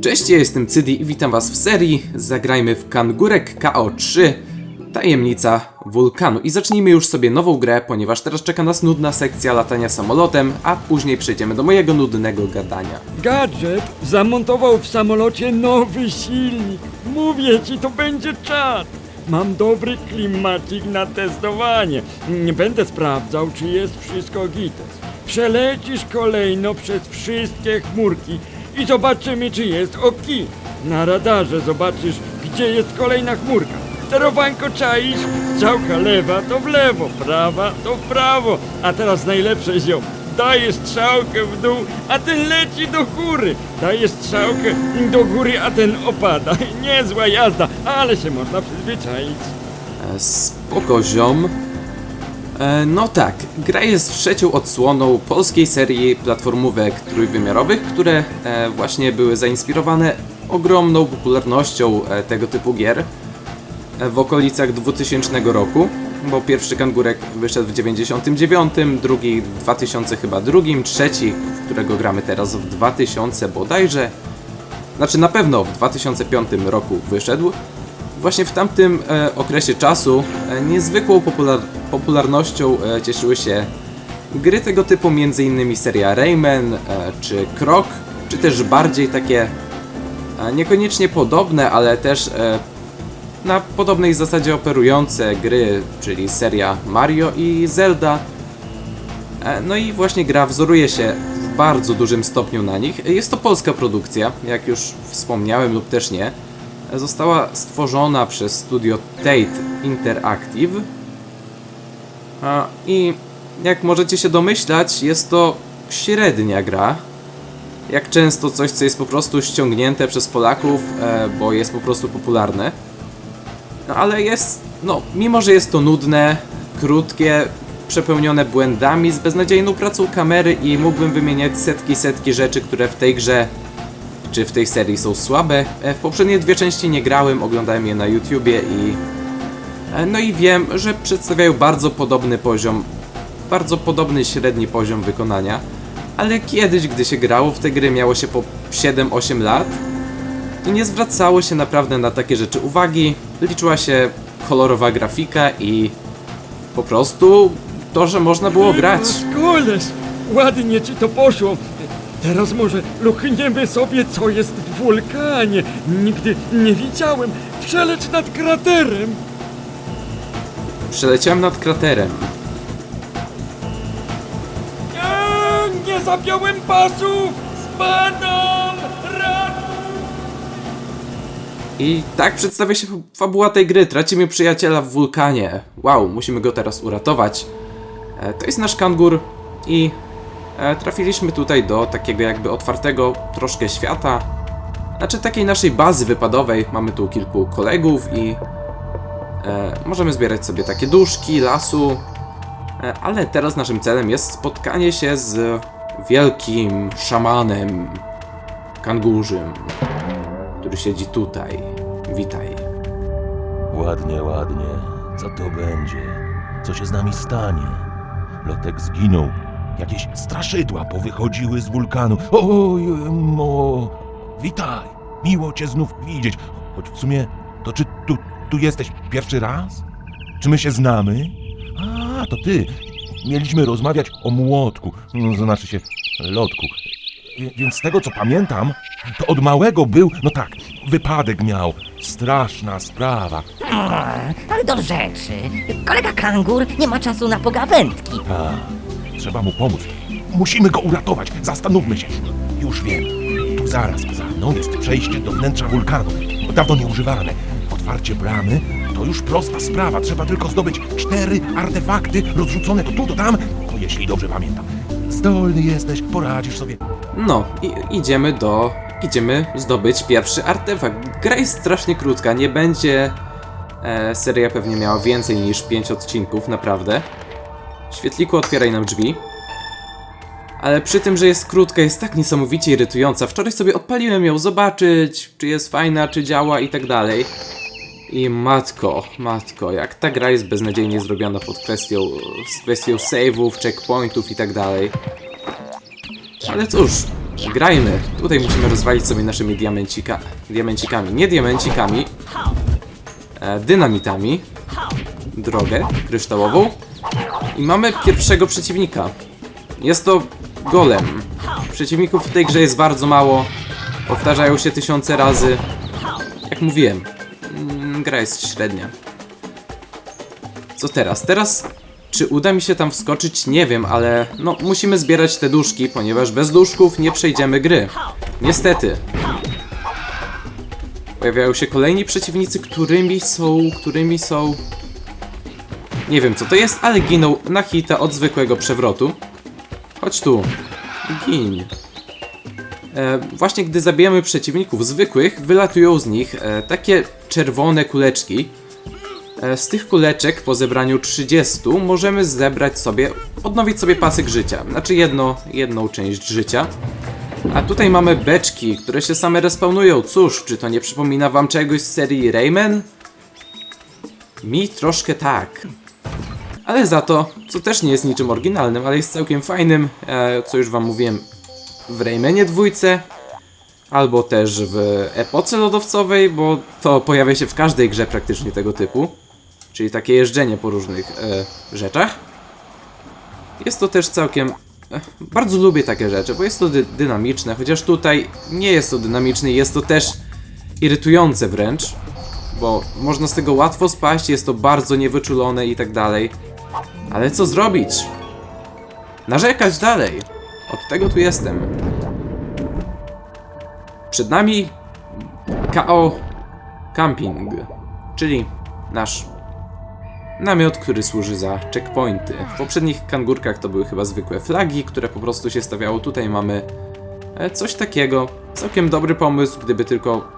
Cześć, ja jestem Cydi i witam was w serii Zagrajmy w Kangurek KO3 Tajemnica wulkanu I zacznijmy już sobie nową grę, ponieważ teraz czeka nas nudna sekcja latania samolotem A później przejdziemy do mojego nudnego gadania Gadżet zamontował w samolocie nowy silnik. Mówię ci, to będzie czad. Mam dobry klimacik na testowanie. Nie będę sprawdzał, czy jest wszystko gites. Przelecisz kolejno przez wszystkie chmurki i zobaczymy, czy jest oki. Na radarze zobaczysz, gdzie jest kolejna chmurka. Sterowanko czaisz? Działka lewa to w lewo, prawa to w prawo. A teraz najlepsze ziom. Daje strzałkę w dół, a ten leci do góry. Daje strzałkę do góry, a ten opada. Niezła jazda, ale się można przyzwyczaić. e, Spoko ziom No tak, gra jest trzecią odsłoną polskiej serii platformówek trójwymiarowych Które e, właśnie były zainspirowane ogromną popularnością e, tego typu gier e, w okolicach 2000 roku, bo pierwszy kangurek wyszedł w 99, drugi w 2000 chyba drugim, trzeci, którego gramy teraz w 2000 bodajże, znaczy na pewno w 2005 roku wyszedł. Właśnie w tamtym e, okresie czasu e, niezwykłą popular popularnością e, cieszyły się gry tego typu, m.in. seria Rayman e, czy Krok, czy też bardziej takie e, niekoniecznie podobne, ale też e, na podobnej zasadzie operujące gry, czyli seria Mario i Zelda. E, No i właśnie gra wzoruje się w bardzo dużym stopniu na nich. Jest to polska produkcja, jak już wspomniałem lub też nie. Została stworzona przez studio Tate Interactive. I jak możecie się domyślać, jest to średnia gra. Jak często coś, co jest po prostu ściągnięte przez Polaków, e, bo jest po prostu popularne. No ale jest, no, mimo że jest to nudne, krótkie, przepełnione błędami, z beznadziejną pracą kamery i mógłbym wymieniać setki, setki rzeczy, które w tej grze czy w tej serii są słabe. E, W poprzednie dwie części nie grałem, oglądałem je na YouTubie i e, no i wiem, że przedstawiają bardzo podobny poziom, bardzo podobny średni poziom wykonania, ale kiedyś, gdy się grało w te gry, miało się po 7-8 lat, to nie zwracało się naprawdę na takie rzeczy uwagi. Liczyła się kolorowa grafika i po prostu to, że można było grać. Koleś, ładnie ci to poszło. Teraz może luchniemy sobie, co jest w wulkanie. Nigdy nie widziałem. Przeleć nad kraterem. Przeleciałem nad kraterem. Nie, nie zapiąłem pasów! Spadam! I tak przedstawia się fabuła tej gry. Tracimy przyjaciela w wulkanie. Wow, musimy go teraz uratować. E, to jest nasz kangur i trafiliśmy tutaj do takiego jakby otwartego troszkę świata. Znaczy takiej naszej bazy wypadowej. Mamy tu kilku kolegów i e, możemy zbierać sobie takie duszki, lasu. E, ale teraz naszym celem jest spotkanie się z wielkim szamanem kangurzym który siedzi tutaj. Witaj. Ładnie, ładnie. Co to będzie? Co się z nami stanie? Lotek zginął. Jakieś straszydła powychodziły z wulkanu. Oj, mo. Witaj. Miło cię znów widzieć. Choć w sumie, to czy tu, tu jesteś pierwszy raz? Czy my się znamy? A, to ty. Mieliśmy rozmawiać o młotku. No, znaczy się lotku. Więc z tego co pamiętam, to od małego był, no tak, wypadek miał. Straszna sprawa. A, ale do rzeczy. Kolega Kangur nie ma czasu na pogawędki. A, trzeba mu pomóc. Musimy go uratować. Zastanówmy się. Już wiem. Tu zaraz za mną jest przejście do wnętrza wulkanu. Dawno nieużywane. Otwarcie bramy to już prosta sprawa. Trzeba tylko zdobyć cztery artefakty rozrzucone to tu, to tam. No, jeśli dobrze pamiętam. Zdolny jesteś, poradzisz sobie. No, i idziemy do. Idziemy zdobyć pierwszy artefakt. Gra jest strasznie krótka, nie będzie. E, seria pewnie miała więcej niż 5 odcinków, naprawdę. Świetliku, otwieraj nam drzwi. Ale przy tym, że jest krótka, jest tak niesamowicie irytująca. Wczoraj sobie odpaliłem ją zobaczyć, czy jest fajna, czy działa i tak dalej. I matko, matko, jak ta gra jest beznadziejnie zrobiona pod kwestią, z kwestią save'ów, checkpointów i tak dalej. Ale cóż, Grajmy. Tutaj musimy rozwalić sobie naszymi diamencika, diamencikami. Nie diamencikami, e, dynamitami. Drogę kryształową. I mamy pierwszego przeciwnika. Jest to golem. Przeciwników w tej grze jest bardzo mało. Powtarzają się tysiące razy. Jak mówiłem, mm, gra jest średnia. Co teraz? Teraz, czy uda mi się tam wskoczyć? Nie wiem, ale no musimy zbierać te duszki, ponieważ bez duszków nie przejdziemy gry. Niestety. Pojawiają się kolejni przeciwnicy, którymi są, którymi są... Nie wiem co to jest, ale giną na hita od zwykłego przewrotu. Chodź tu. Gin. E, właśnie gdy zabijamy przeciwników zwykłych, wylatują z nich e, takie czerwone kuleczki. E, z tych kuleczek po zebraniu 30 możemy zebrać sobie, odnowić sobie pasek życia. Znaczy jedno, jedną część życia. A tutaj mamy beczki, które się same respawnują. Cóż, czy to nie przypomina wam czegoś z serii Rayman? Mi troszkę tak. Ale za to, co też nie jest niczym oryginalnym, ale jest całkiem fajnym, e, co już wam mówiłem w Raymanie dwójce, albo też w epoce lodowcowej, bo to pojawia się w każdej grze praktycznie tego typu, czyli takie jeżdżenie po różnych e, rzeczach. Jest to też całkiem... e, Bardzo lubię takie rzeczy, bo jest to dy dynamiczne, chociaż tutaj nie jest to dynamiczne, jest to też irytujące wręcz, bo można z tego łatwo spaść, jest to bardzo niewyczulone i tak dalej. Ale co zrobić? Narzekać dalej. Od tego tu jestem. Przed nami KO Camping, czyli nasz namiot, który służy za checkpointy. W poprzednich kangurkach to były chyba zwykłe flagi, które po prostu się stawiało. Tutaj mamy e, coś takiego. Całkiem dobry pomysł, gdyby tylko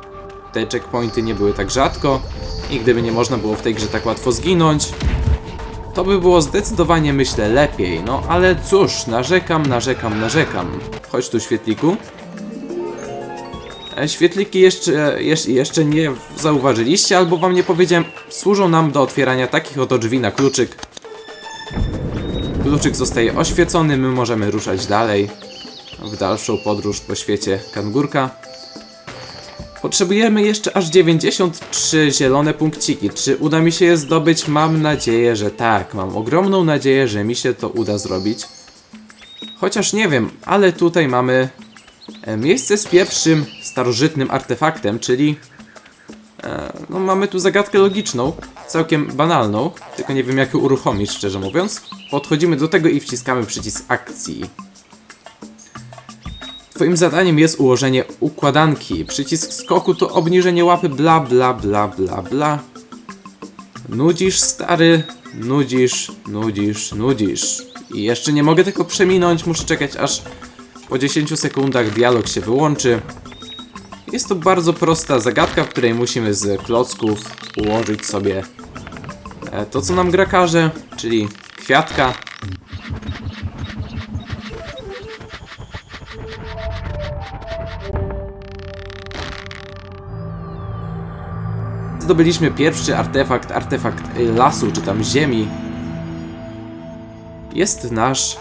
te checkpointy nie były tak rzadko i gdyby nie można było w tej grze tak łatwo zginąć. To by było zdecydowanie, myślę, lepiej. No ale cóż, narzekam, narzekam, narzekam. Chodź tu, świetliku. E, Świetliki jeszcze, jeszcze, jeszcze nie zauważyliście, albo wam nie powiedziałem, służą nam do otwierania takich oto drzwi na kluczyk. Kluczyk zostaje oświecony, my możemy ruszać dalej w dalszą podróż po świecie kangurka. Potrzebujemy jeszcze aż 93 zielone punkciki. Czy uda mi się je zdobyć? Mam nadzieję, że tak. Mam ogromną nadzieję, że mi się to uda zrobić. Chociaż nie wiem, ale tutaj mamy e, miejsce z pierwszym starożytnym artefaktem, czyli e, no mamy tu zagadkę logiczną, całkiem banalną, tylko nie wiem jak ją uruchomić, szczerze mówiąc. Podchodzimy do tego i wciskamy przycisk akcji. Twoim zadaniem jest ułożenie układanki. Przycisk skoku to obniżenie łapy, bla bla bla bla bla. Nudzisz, stary, nudzisz, nudzisz, nudzisz. I jeszcze nie mogę tego przeminąć, muszę czekać aż po 10 sekundach dialog się wyłączy. Jest to bardzo prosta zagadka, w której musimy z klocków ułożyć sobie e, to, co nam gra każe, czyli kwiatka, Zdobyliśmy pierwszy artefakt, artefakt y, lasu, czy tam ziemi. Jest nasz.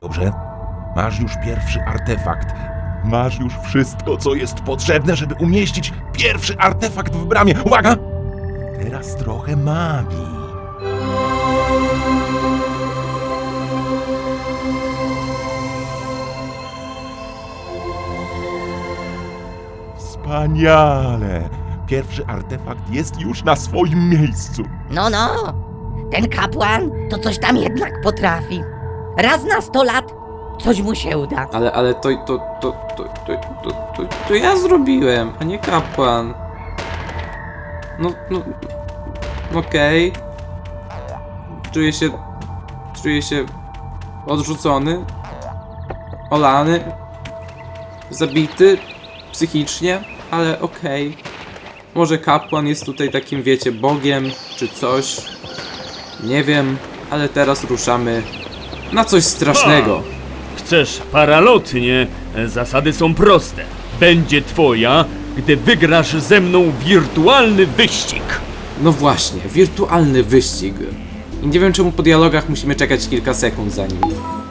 Dobrze? Masz już pierwszy artefakt. Masz już wszystko, co jest potrzebne, żeby umieścić pierwszy artefakt w bramie. Uwaga! Teraz trochę magii. Wspaniale! Pierwszy artefakt jest już na swoim miejscu. No, no. Ten kapłan to coś tam jednak potrafi. Raz na sto lat coś mu się uda. Ale, ale to, to, to, to, to, to, to, to ja zrobiłem, a nie kapłan. No, no. Okej. Czuję się. Czuję się odrzucony. Olany. Zabity. Psychicznie, ale okej. Może kapłan jest tutaj takim, wiecie, bogiem, czy coś. Nie wiem, ale teraz ruszamy na coś strasznego. Chcesz paralotnie? Zasady są proste. Będzie twoja, gdy wygrasz ze mną wirtualny wyścig. No właśnie, wirtualny wyścig. I nie wiem czemu po dialogach musimy czekać kilka sekund zanim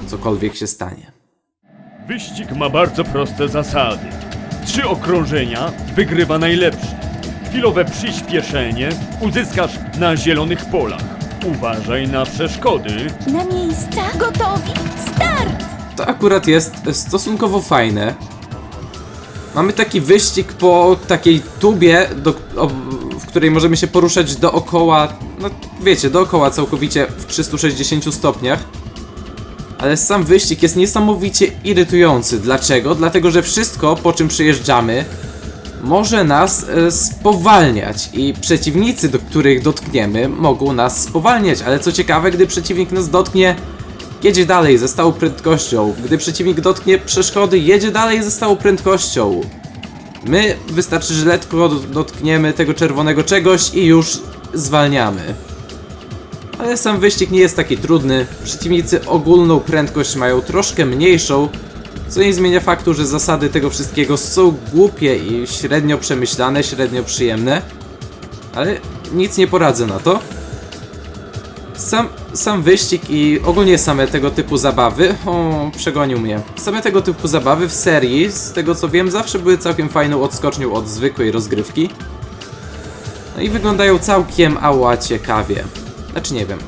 cokolwiek się stanie. Wyścig ma bardzo proste zasady. Trzy okrążenia wygrywa najlepszy. Chwilowe przyspieszenie uzyskasz na zielonych polach. Uważaj na przeszkody. Na miejsca, gotowi, start! To akurat jest stosunkowo fajne. Mamy taki wyścig po takiej tubie, do, o, w której możemy się poruszać dookoła, no wiecie, dookoła całkowicie w 360 stopniach. Ale sam wyścig jest niesamowicie irytujący. Dlaczego? Dlatego, że wszystko, po czym przejeżdżamy, może nas e, spowalniać i przeciwnicy, do których dotkniemy, mogą nas spowalniać, ale co ciekawe, gdy przeciwnik nas dotknie, jedzie dalej ze stałą prędkością. Gdy przeciwnik dotknie przeszkody, jedzie dalej ze stałą prędkością. My wystarczy, że lekko dotkniemy tego czerwonego czegoś i już zwalniamy. Ale sam wyścig nie jest taki trudny. Przeciwnicy ogólną prędkość mają troszkę mniejszą, co nie zmienia faktu, że zasady tego wszystkiego są głupie i średnio przemyślane, średnio przyjemne. Ale nic nie poradzę na to. Sam, sam wyścig i ogólnie same tego typu zabawy, o, przegonił mnie. Same tego typu zabawy w serii, z tego co wiem, zawsze były całkiem fajną odskocznią od zwykłej rozgrywki. No i wyglądają całkiem ała ciekawie. Znaczy nie wiem.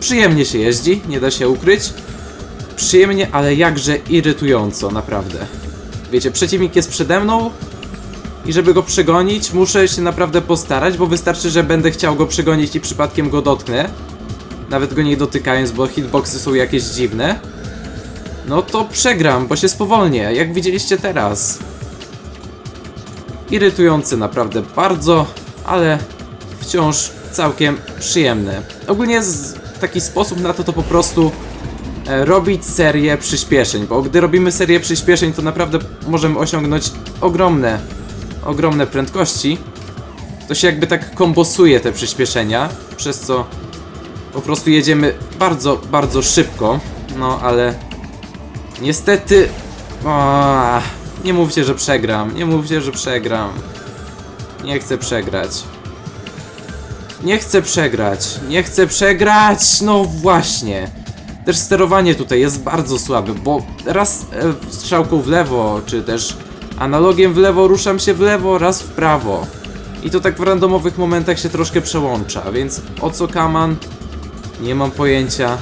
Przyjemnie się jeździ, nie da się ukryć. Przyjemnie, ale jakże irytująco, naprawdę. Wiecie, przeciwnik jest przede mną i żeby go przegonić, muszę się naprawdę postarać, bo wystarczy, że będę chciał go przegonić i przypadkiem go dotknę. Nawet go nie dotykając, bo hitboxy są jakieś dziwne. No to przegram, bo się spowolnię, jak widzieliście teraz. Irytujący naprawdę bardzo, ale wciąż całkiem przyjemne. Ogólnie taki sposób na to to po prostu e, robić serię przyspieszeń, bo gdy robimy serię przyspieszeń, to naprawdę możemy osiągnąć ogromne, ogromne prędkości. To się jakby tak kombosuje te przyspieszenia, przez co po prostu jedziemy bardzo, bardzo szybko. No ale niestety. O, nie mówcie, że przegram. Nie mówcie, że przegram. Nie chcę przegrać. Nie chcę przegrać. Nie chcę przegrać. No właśnie. Też sterowanie tutaj jest bardzo słabe, bo raz e, strzałką w lewo, czy też analogiem w lewo ruszam się w lewo, raz w prawo. I to tak w randomowych momentach się troszkę przełącza, więc o co kaman? Nie mam pojęcia.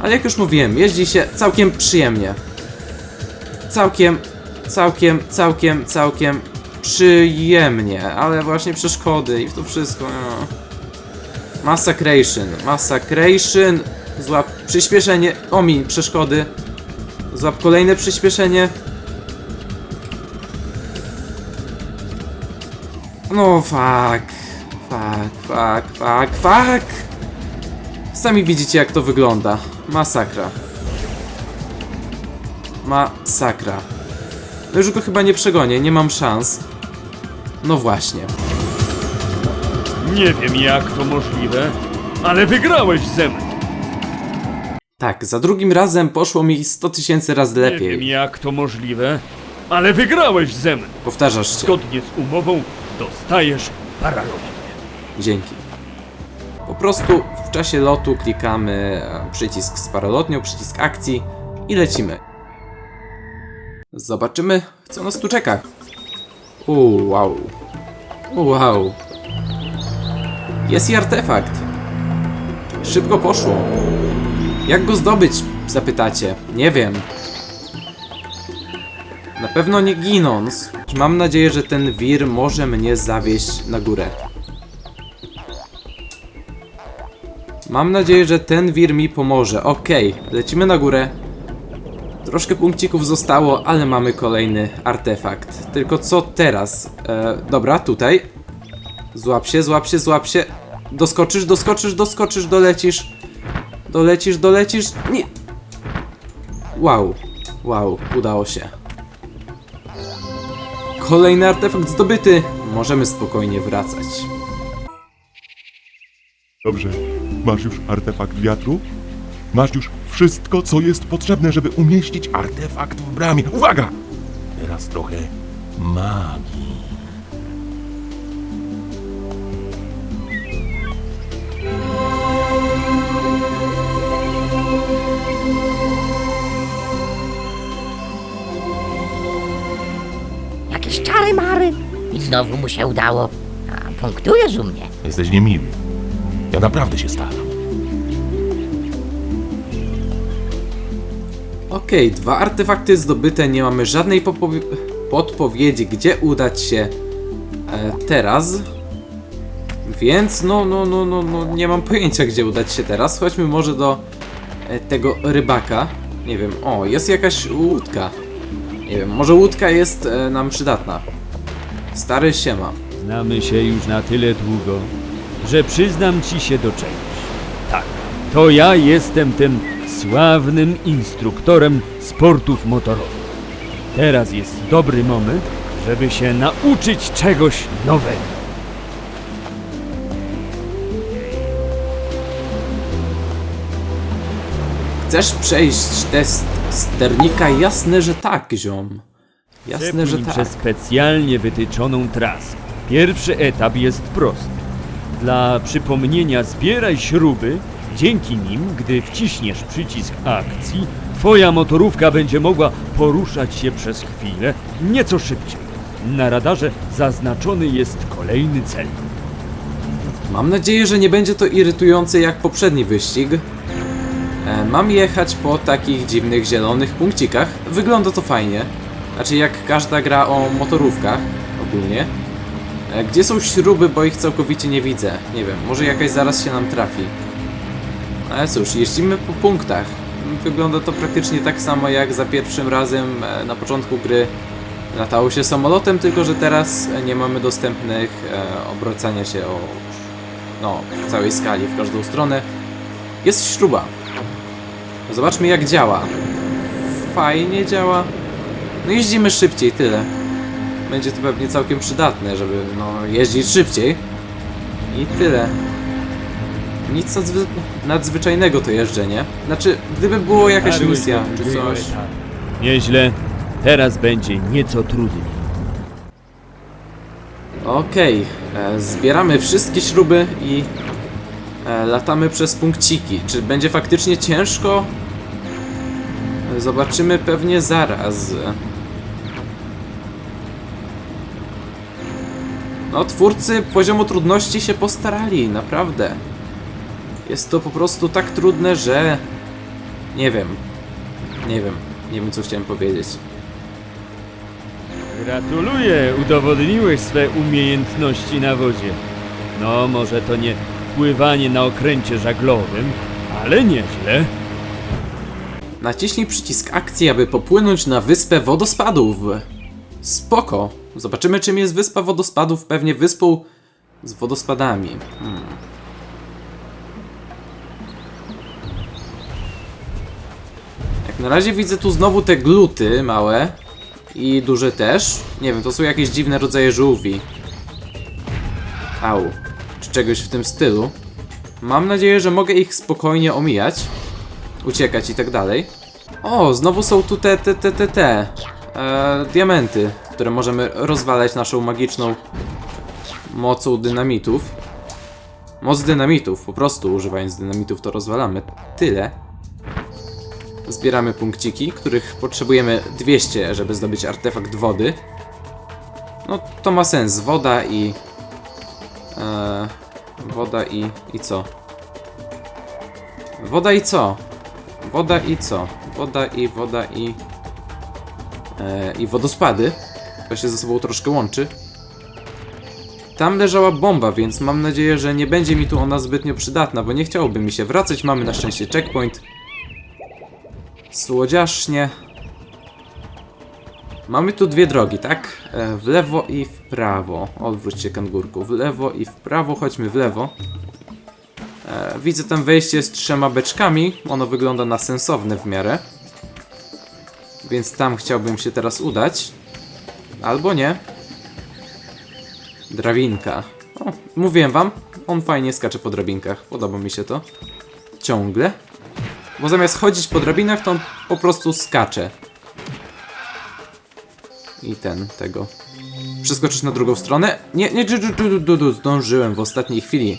Ale jak już mówiłem, jeździ się całkiem przyjemnie. Całkiem, całkiem, całkiem, całkiem przyjemnie, ale właśnie przeszkody i to wszystko. No. Massacration, massacration. Złap przyspieszenie, omiń przeszkody. Złap kolejne przyspieszenie. No fuck. Fuck, fuck, fuck, fuck! Sami widzicie jak to wygląda. Masakra. Masakra. No już go chyba nie przegonię, nie mam szans. No właśnie. Nie wiem jak to możliwe, ale wygrałeś ze mną. Tak, za drugim razem poszło mi 100 tysięcy razy Nie wiem lepiej. jak to możliwe, ale wygrałeś ze mną. Powtarzasz się. Zgodnie z umową dostajesz paralog. Dzięki. Po prostu w czasie lotu klikamy e, przycisk z paralotnią, przycisk akcji i lecimy. Zobaczymy, co nas tu czeka. Uuu, wow. Wow. Jest i artefakt. Szybko poszło. Jak go zdobyć? Zapytacie. Nie wiem. Na pewno nie ginąc. Mam nadzieję, że ten wir może mnie zawieść na górę. Mam nadzieję, że ten wir mi pomoże. Okej, lecimy na górę. Troszkę punkcików zostało, ale mamy kolejny artefakt. Tylko co teraz? E, dobra, tutaj. Złap się, złap się, złap się. Doskoczysz, doskoczysz, doskoczysz, dolecisz. Dolecisz, dolecisz. Nie. Wow, wow, udało się. Kolejny artefakt zdobyty. Możemy spokojnie wracać. Dobrze. Masz już artefakt wiatru? Masz już wszystko, co jest potrzebne, żeby umieścić artefakt w bramie. Uwaga! Teraz trochę magii. Jakieś czary mary. I znowu mu się udało. A punktujesz u mnie. Jesteś niemiły. Ja naprawdę się staram. Okej, dwa artefakty zdobyte, nie mamy żadnej podpowiedzi, gdzie udać się e, teraz. Więc no, no, no, no, no, nie mam pojęcia, gdzie udać się teraz. Chodźmy może do e, tego rybaka. Nie wiem, o, jest jakaś łódka. Nie wiem, może łódka jest e, nam przydatna. Stary siema. Znamy się już na tyle długo, że przyznam ci się do czegoś. Tak, to ja jestem tym sławnym instruktorem sportów motorowych. Teraz jest dobry moment, żeby się nauczyć czegoś nowego. Chcesz przejść test sternika? Jasne, że tak, ziom. Jasne, że tak. przez specjalnie wytyczoną trasę. Pierwszy etap jest prosty. Dla przypomnienia zbieraj śruby. Dzięki nim, gdy wciśniesz przycisk akcji, twoja motorówka będzie mogła poruszać się przez chwilę nieco szybciej. Na radarze zaznaczony jest kolejny cel. Mam nadzieję, że nie będzie to irytujące jak poprzedni wyścig. E, mam jechać po takich dziwnych zielonych punkcikach. Wygląda to fajnie. Znaczy jak każda gra o motorówkach ogólnie. E, gdzie są śruby, bo ich całkowicie nie widzę. Nie wiem, może jakaś zaraz się nam trafi. Ale cóż, jeździmy po punktach. Wygląda to praktycznie tak samo jak za pierwszym razem e, na początku gry latało się samolotem, tylko że teraz nie mamy dostępnych e, obracania się o no, w całej skali, w każdą stronę. Jest śruba. Zobaczmy jak działa. Fajnie działa. No jeździmy szybciej, tyle. Będzie to pewnie całkiem przydatne, żeby no, jeździć szybciej. I tyle. Nic nadzwy nadzwyczajnego to jeżdżenie. Znaczy, gdyby było jakaś misja czy coś. Nieźle. Teraz będzie nieco trudniej. Okej, e, zbieramy wszystkie śruby i e, latamy przez punkciki. Czy będzie faktycznie ciężko? E, Zobaczymy pewnie zaraz. No, twórcy poziomu trudności się postarali, naprawdę. Jest to po prostu tak trudne, że... Nie wiem. Nie wiem. Nie wiem, co chciałem powiedzieć. Gratuluję, udowodniłeś swe umiejętności na wodzie. No, może to nie pływanie na okręcie żaglowym, ale nieźle. Naciśnij przycisk akcji, aby popłynąć na wyspę wodospadów. Spoko. Zobaczymy, czym jest wyspa wodospadów. Pewnie wyspą z wodospadami. Hmm. Na razie widzę tu znowu te gluty małe i duże też. Nie wiem, to są jakieś dziwne rodzaje żółwi. Au. Czy czegoś w tym stylu. Mam nadzieję, że mogę ich spokojnie omijać uciekać i tak dalej. O, znowu są tu te, te, te, te, te e, diamenty, które możemy rozwalać naszą magiczną mocą dynamitów. Moc dynamitów, po prostu używając dynamitów to rozwalamy. Tyle. Zbieramy punkciki, których potrzebujemy 200, żeby zdobyć artefakt wody. No, to ma sens. Woda i... E, woda i... i co? Woda i co? Woda i co? Woda i woda i. E, I wodospady. To się ze sobą troszkę łączy. Tam leżała bomba, więc mam nadzieję, że nie będzie mi tu ona zbytnio przydatna, bo nie chciałoby mi się wracać. Mamy na szczęście checkpoint. Słodziasznie. Mamy tu dwie drogi, tak? E, w lewo i w prawo. Odwróć się, kangurku. W lewo i w prawo. Chodźmy w lewo. E, Widzę tam wejście z trzema beczkami. Ono wygląda na sensowne w miarę. Więc tam chciałbym się teraz udać. Albo nie. Drabinka. O, mówiłem wam, on fajnie skacze po drabinkach. Podoba mi się to. Ciągle. Bo zamiast chodzić po drabinach, to on po prostu skacze. I ten, tego. Przeskoczysz na drugą stronę? Nie, nie, du, du, du, du, zdążyłem w ostatniej chwili.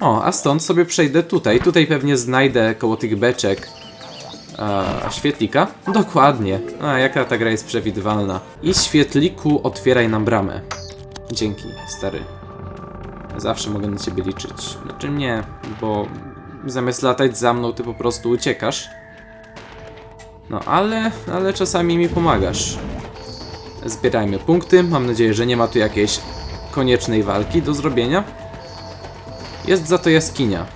O, a stąd sobie przejdę tutaj. Tutaj pewnie znajdę koło tych beczek A, świetlika? Dokładnie. A, jaka ta gra jest przewidywalna. I świetliku otwieraj nam bramę. Dzięki, stary. Zawsze mogę na ciebie liczyć. Znaczy nie, bo zamiast latać za mną, ty po prostu uciekasz. No ale, ale czasami mi pomagasz. Zbierajmy punkty. Mam nadzieję, że nie ma tu jakiejś koniecznej walki do zrobienia. Jest za to jaskinia.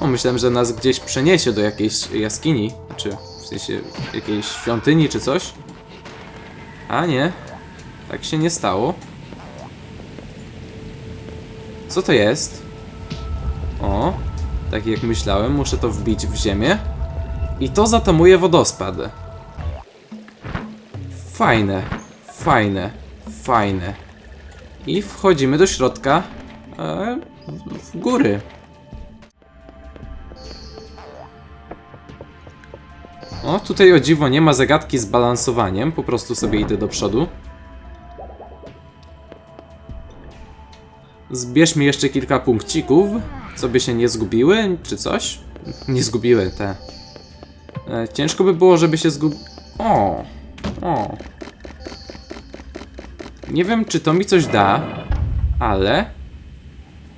O, myślałem, że nas gdzieś przeniesie do jakiejś jaskini. Znaczy, w sensie jakiejś świątyni czy coś. A nie. Tak się nie stało. Co to jest? O, tak jak myślałem, muszę to wbić w ziemię. I to zatamuje wodospad. Fajne, fajne, fajne. I wchodzimy do środka e, w góry. O, tutaj o dziwo nie ma zagadki z balansowaniem, po prostu sobie idę do przodu. Zbierz mi jeszcze kilka punkcików, co by się nie zgubiły, czy coś? Nie zgubiły te. E, ciężko by było, żeby się zgub... O, o. Nie wiem, czy to mi coś da, ale...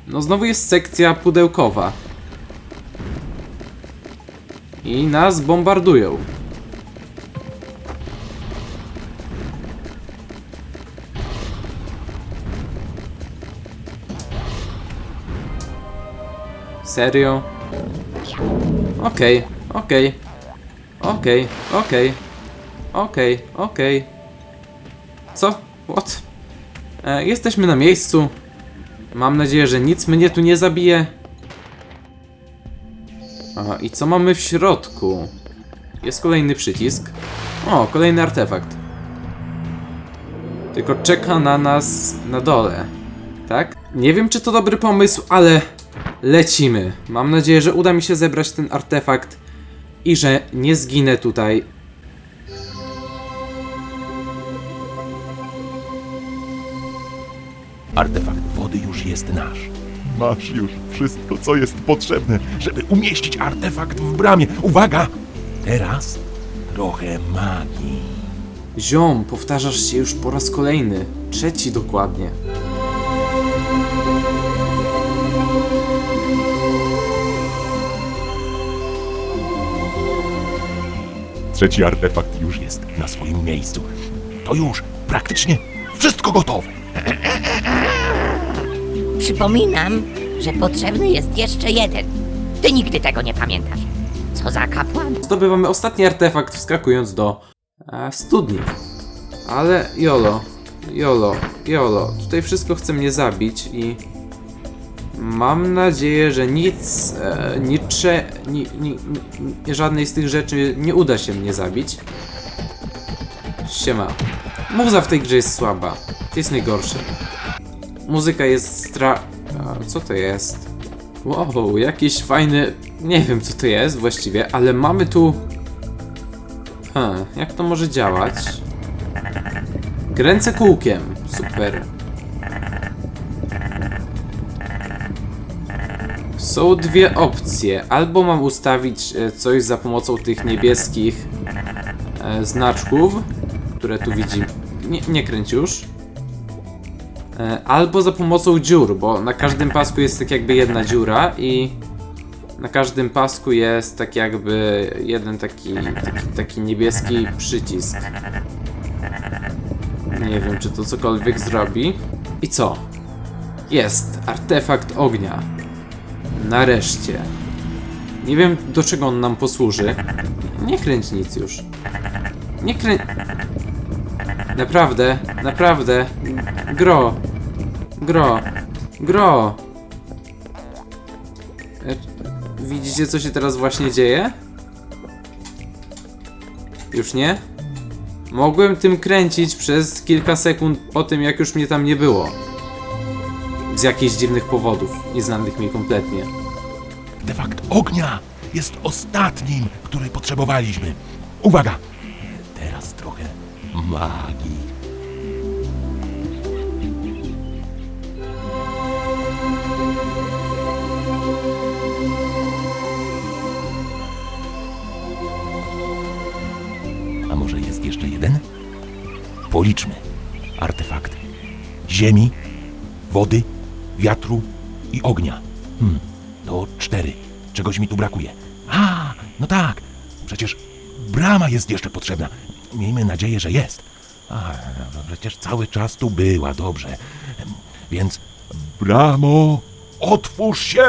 No znowu jest sekcja pudełkowa. I nas bombardują. Serio? Okej, okej. Okej, okej. Okej, okej. Co? What? E, jesteśmy na miejscu. Mam nadzieję, że nic mnie tu nie zabije. A, i co mamy w środku? Jest kolejny przycisk. O, kolejny artefakt. Tylko czeka na nas na dole. Tak? Nie wiem, czy to dobry pomysł, ale lecimy. Mam nadzieję, że uda mi się zebrać ten artefakt i że nie zginę tutaj. Artefakt wody już jest nasz. Masz już wszystko, co jest potrzebne, żeby umieścić artefakt w bramie. Uwaga! Teraz trochę magii. Ziom, powtarzasz się już po raz kolejny. Trzeci dokładnie. Trzeci artefakt już jest na swoim miejscu. To już praktycznie wszystko gotowe. Przypominam, że potrzebny jest jeszcze jeden. Ty nigdy tego nie pamiętasz. Co za kapłan? Zdobywamy ostatni artefakt wskakując do e, studni. Ale Jolo, Jolo, Jolo, tutaj wszystko chce mnie zabić i mam nadzieję, że nic, e, nicze, ni, ni, ni, żadnej z tych rzeczy nie uda się mnie zabić. Siema. Muza w tej grze jest słaba. To jest najgorsze. Muzyka jest stra... A, co to jest? Wow, jakiś fajny... Nie wiem co to jest właściwie, ale mamy tu... Hmm, jak to może działać? Kręcę kółkiem. Super. Są dwie opcje. Albo mam ustawić e, coś za pomocą tych niebieskich e, znaczków, które tu widzimy. Nie, nie kręć już. E, Albo za pomocą dziur, bo na każdym pasku jest tak jakby jedna dziura i na każdym pasku jest tak jakby jeden taki, taki, taki niebieski przycisk. Nie wiem, czy to cokolwiek zrobi. I co? Jest artefakt ognia. Nareszcie. Nie wiem, do czego on nam posłuży. Nie kręć nic już. Nie kręć... Naprawdę, naprawdę. Gro. Gro. Gro. E, Widzicie, co się teraz właśnie dzieje? Już nie? Mogłem tym kręcić przez kilka sekund po tym, jak już mnie tam nie było. Z jakichś dziwnych powodów, nieznanych mi kompletnie. Artefakt ognia jest ostatnim, który potrzebowaliśmy. Uwaga! Teraz trochę magii. A może jest jeszcze jeden? Policzmy. Artefakt ziemi, wody, wiatru i ognia. Hmm cztery. Czegoś mi tu brakuje. A, no tak. Przecież brama jest jeszcze potrzebna. Miejmy nadzieję, że jest. A, no przecież cały czas tu była, dobrze. Więc bramo, otwórz się!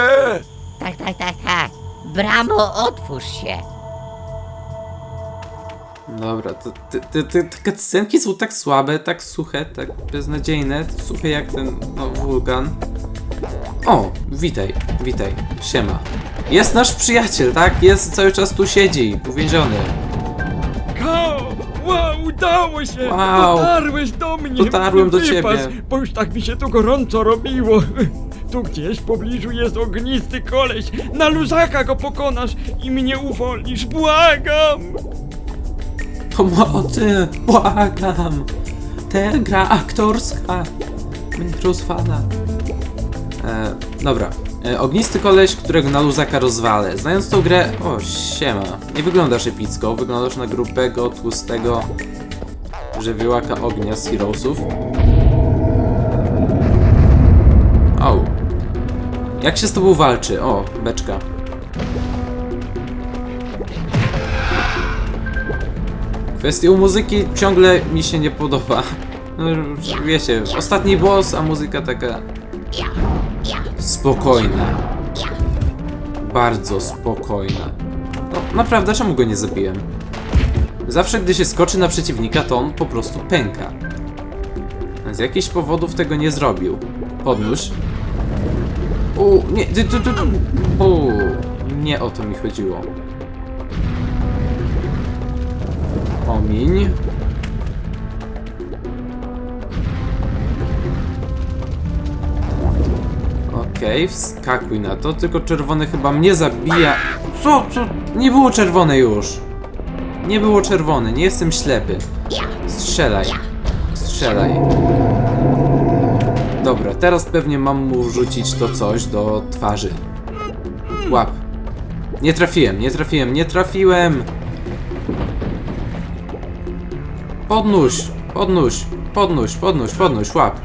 Tak, tak, tak, tak. Bramo, otwórz się. Dobra, to, te, te, te, te cutscenki są tak słabe, tak suche, tak beznadziejne, suche jak ten no, wulkan. O, witaj, witaj, siema. Jest nasz przyjaciel, tak? Jest, cały czas tu siedzi, uwięziony. Kao! Wow, udało się! Wow. Dotarłeś do mnie! Dotarłem do Wypas, ciebie. Bo już tak mi się tu gorąco robiło. Tu gdzieś w pobliżu jest ognisty koleś. Na luzaka go pokonasz i mnie uwolnisz. Błagam! Pomocy, błagam. Tę gra aktorska. Mnie rozwala. E, dobra. E, ognisty koleś, którego na luzaka rozwalę. Znając tą grę... O, siema. Nie wyglądasz epicko. Wyglądasz na grubego, tłustego... Żywiołaka ognia z Heroesów. O. Jak się z tobą walczy? O, beczka. Kwestią muzyki ciągle mi się nie podoba. No, wiecie, ostatni boss, a muzyka taka spokojna. Bardzo spokojna. No, naprawdę, czemu go nie zabiłem? Zawsze, gdy się skoczy na przeciwnika, to on po prostu pęka. Z jakichś powodów tego nie zrobił. Podnóż. U, nie, ty, ty, ty. U, nie o to mi chodziło. Omiń. Okej, wskakuj na to, tylko czerwony chyba mnie zabija. Co? Co? Nie było czerwone już. Nie było czerwone, nie jestem ślepy. Strzelaj. Strzelaj. Dobra, teraz pewnie mam mu wrzucić to coś do twarzy. Łap. Nie trafiłem, nie trafiłem, nie trafiłem! Podnóż, podnóż, podnóż, podnóż, podnóż, łap.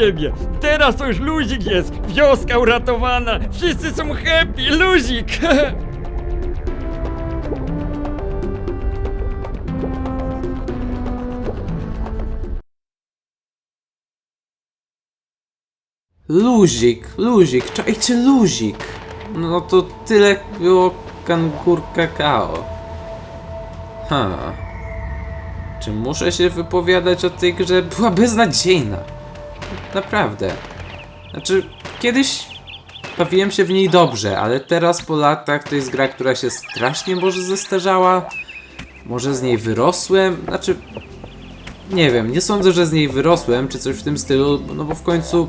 Ciebie! Teraz to już luzik jest! Wioska uratowana! Wszyscy są happy! Luzik! Luzik, luzik, czajcie luzik. No to tyle było kangur kakao. Ha. Czy muszę się wypowiadać o tej grze? Była beznadziejna. Naprawdę. Znaczy, kiedyś bawiłem się w niej dobrze, ale teraz po latach to jest gra, która się strasznie może zestarzała. Może z niej wyrosłem? Znaczy, nie wiem, nie sądzę, że z niej wyrosłem, czy coś w tym stylu, no bo w końcu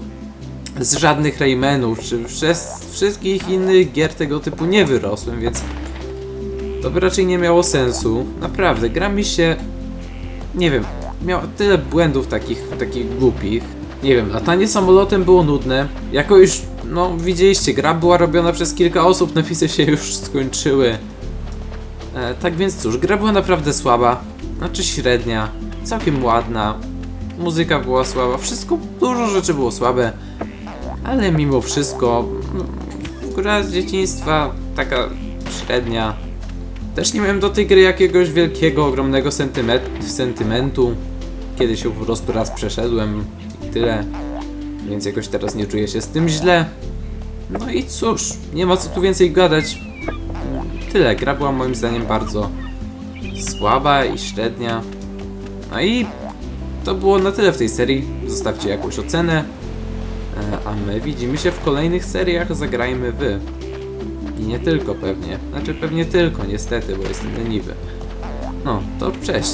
z żadnych Raymanów, czy przez wszystkich innych gier tego typu nie wyrosłem, więc to by raczej nie miało sensu. Naprawdę, gra mi się, nie wiem, miała tyle błędów takich, takich głupich. Nie wiem, latanie samolotem było nudne. Jako już, no widzieliście, gra była robiona przez kilka osób, napisy się już skończyły. E, tak więc cóż, gra była naprawdę słaba, znaczy średnia, całkiem ładna. Muzyka była słaba, wszystko, dużo rzeczy było słabe. Ale mimo wszystko, mm, gra z dzieciństwa taka średnia. Też nie miałem do tej gry jakiegoś wielkiego, ogromnego sentymentu. Kiedyś ją po prostu raz przeszedłem tyle. Więc jakoś teraz nie czuję się z tym źle. No i cóż, nie ma co tu więcej gadać. Tyle, gra była moim zdaniem bardzo słaba i średnia. No i to było na tyle w tej serii. Zostawcie jakąś ocenę. E, A my widzimy się w kolejnych seriach Zagrajmy Wy. I nie tylko pewnie. Znaczy pewnie tylko, niestety, bo jestem leniwy. No, to cześć.